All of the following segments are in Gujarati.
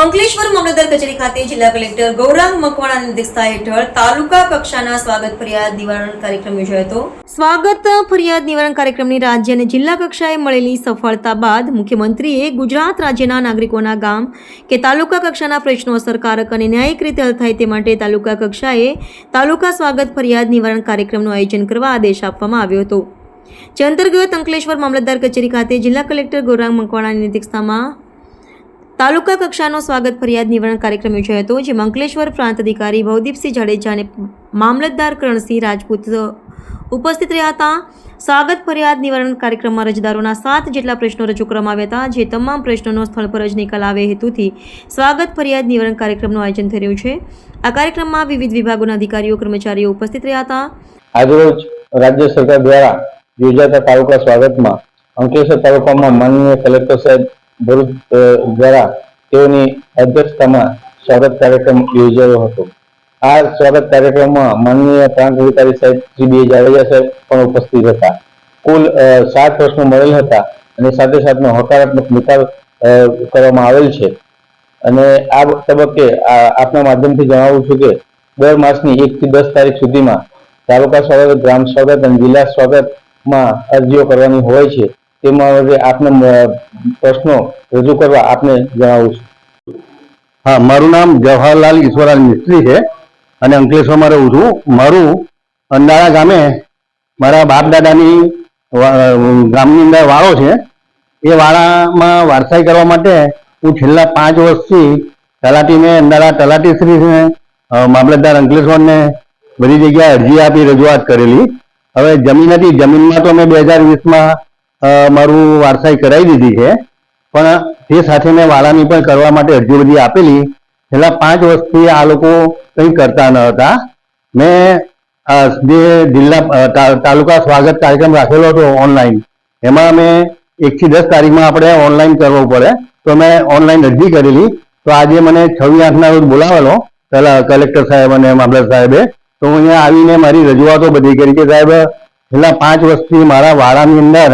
અંકલેશ્વર મામલતદાર કચેરી ખાતે જિલ્લા કલેક્ટર ગૌરાંગ મકવાણાની અધ્યક્ષતા હેઠળ તાલુકા કક્ષાના સ્વાગત ફરિયાદ નિવારણ કાર્યક્રમ યોજાયો હતો. સ્વાગત ફરિયાદ નિવારણ કાર્યક્રમની રાજ્ય અને જિલ્લા કક્ષાએ મળેલી સફળતા બાદ મુખ્યમંત્રીએ ગુજરાત રાજ્યના નાગરિકોના ગામ કે તાલુકા કક્ષાના પ્રશ્નો અસરકારક અને ન્યાયિક રીતે હલ થાય તે માટે તાલુકા કક્ષાએ તાલુકા સ્વાગત ફરિયાદ નિવારણ કાર્યક્રમનું આયોજન કરવા આદેશ આપવામાં આવ્યો હતો. જે અંતર્ગત અંકલેશ્વર મામલતદાર કચેરી ખાતે જિલ્લા કલેક્ટર ગૌરાંગ મકવાણાની અધ્યક્ષતામાં તાલુકા કક્ષાનો સ્વાગત ફરિયાદ નિવારણ કાર્યક્રમ યોજાયો હતો, જેમાં અંકલેશ્વર પ્રાંત અધિકારી ભવદીપસિંહ જાડેજા મામલતદાર કરણસિંહ રાજપૂત ઉપસ્થિત રહ્યા હતા. સ્વાગત ફરિયાદ નિવારણ કાર્યક્રમમાં અરજદારોના સાત જેટલા પ્રશ્નો રજૂ કરવામાં આવ્યા હતા, જે તમામ પ્રશ્નોનો સ્થળ પર જ નિકાલ આવે હેતુથી સ્વાગત ફરિયાદ નિવારણ કાર્યક્રમનું આયોજન થઈ રહ્યું છે. આ કાર્યક્રમમાં વિવિધ વિભાગોના અધિકારીઓ, કર્મચારીઓ ઉપસ્થિત રહ્યા હતા. આજરોજ રાજ્ય સરકાર દ્વારા યોજાતા તાલુકા સ્વાગતમાં અંકલેશ્વર તાલુકામાં માનનીય કલેક્ટર સાહેબ ભરૂચ દ્વારા તેઓની અધ્યક્ષતામાં સ્વાગત કાર્યક્રમ યોજાયો હતો. આ સ્વાગત કાર્યક્રમમાં માનનીય પ્રાંત અધિકારી સાહેબ શ્રી બી. જાડેજા સાહેબ પણ ઉપસ્થિત હતા. કુલ સાત પ્રશ્નો મળેલ હતા અને સાથે સાથનો હકારાત્મક નિકાલ કરવામાં આવેલ છે. અને આ તબક્કે આપના માધ્યમથી જણાવું છું કે દર માસની એક થી દસ તારીખ સુધીમાં તાલુકા સ્વાગત, ગ્રામ સ્વાગત અને જિલ્લા સ્વાગતમાં અરજીઓ કરવાની હોય છે. તે હવે આપને પ્રશ્નો રજૂ કરવા આપને જણાવું છું. હા, મારું નામ જવાહરલાલ ઈશ્વરલાલ મિસ્ત્રી છે અને અંકલેશ્વરમાં રહું છું. મારું અંદાળા ગામે મારા બાપ દાદાની ગામની અંદર વાળો છે. એ વાળામાં વારસાઈ કરવા માટે હું છેલ્લા પાંચ વર્ષથી તલાટીને અંદાળા તલાટીશ્રીને મામલતદાર અંકલેશ્વરને બધી જગ્યાએ અરજી આપી રજૂઆત કરેલી. હવે જમીન હતી. જમીનમાં તો મેં બે હજાર વીસમાં મારું વારસાઈ કરાવી દીધી છે. પણ તે સાથે મેં વાળાની પણ કરવા માટે અરજી બધી આપેલી. છેલ્લા પાંચ વર્ષથી આ લોકો કંઈ કરતા ન હતા. મેં જે જિલ્લા તાલુકા સ્વાગત કાર્યક્રમ રાખેલો હતો ઓનલાઈન, એમાં મેં એકથી દસ તારીખમાં આપણે ઓનલાઈન કરવું પડે. તો મેં ઓનલાઈન અરજી કરેલી. તો આજે મને છવ્વી આઠના રોજ બોલાવેલો કલેક્ટર સાહેબ અને મામલતદાર સાહેબે. તો હું અહીંયા આવીને મારી રજૂઆતો બધી કરી કે સાહેબ, છેલ્લા પાંચ વર્ષથી મારા વાળાની અંદર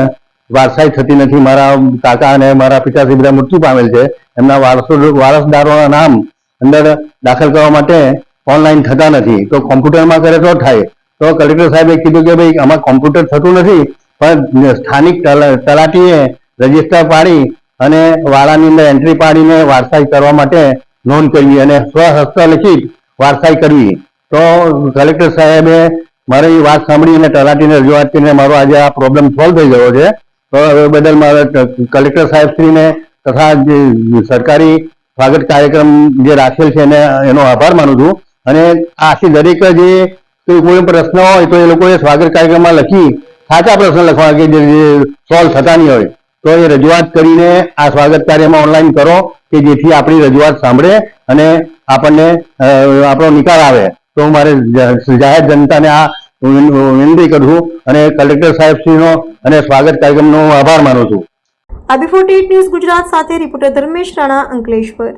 વારસાઈ થતી નથી. મારા કાકા અને મારા પિતાશ્રી બધા મૃત્યુ પામેલ છે. એમના વારસો વારસદારોના નામ અંદર દાખલ કરવા માટે ઓનલાઈન થતા નથી. તો કોમ્પ્યુટરમાં કરે તો થાય. તો કલેક્ટર સાહેબે કીધું કે ભાઈ, આમાં કોમ્પ્યુટર થતું નથી, પણ સ્થાનિક તલા- તલાટીએ રજિસ્ટર પાડી અને વાળાની અંદર એન્ટ્રી પાડીને વારસાઈ કરવા માટે નોંધ કરવી અને સ્વહસ્તલિખિત વારસાઈ કરવી. તો કલેક્ટર સાહેબે મારી વાત સાંભળી અને તલાટીને રજૂઆત કરીને મારો આજે આ પ્રોબ્લેમ સોલ્વ થઈ ગયો છે. તો એ બદલ મારે કલેક્ટર કલેક્ટર સાહેબશ્રીને તથા સરકારી સ્વાગત કાર્યક્રમ જે રાખેલ છે એને, એનો આભાર માનું છું. અને આથી દરેક જે કોઈ પ્રશ્ન હોય તો એ લોકોએ સ્વાગત કાર્યક્રમમાં લખી સાચા પ્રશ્ન લખવા કે જે સોલ્વ થતા નહીં હોય. તો એ રજૂઆત કરીને આ સ્વાગત કાર્યમાં ઓનલાઈન કરો કે જેથી આપણી રજૂઆત સાંભળે અને આપણને આપણો નિકાલ આવે. તો મારે જાહેર જનતાને આ વિન- વિનંતી કરું અને કલેક્ટર સાહેબશ્રીનો અને સ્વાગત કાર્યક્રમનો આભાર માનું છું. આબી ફોર્ટી ન્યૂઝ ગુજરાત સાથે રિપોર્ટર ધર્મેશ રાણા અંકલેશ્વર.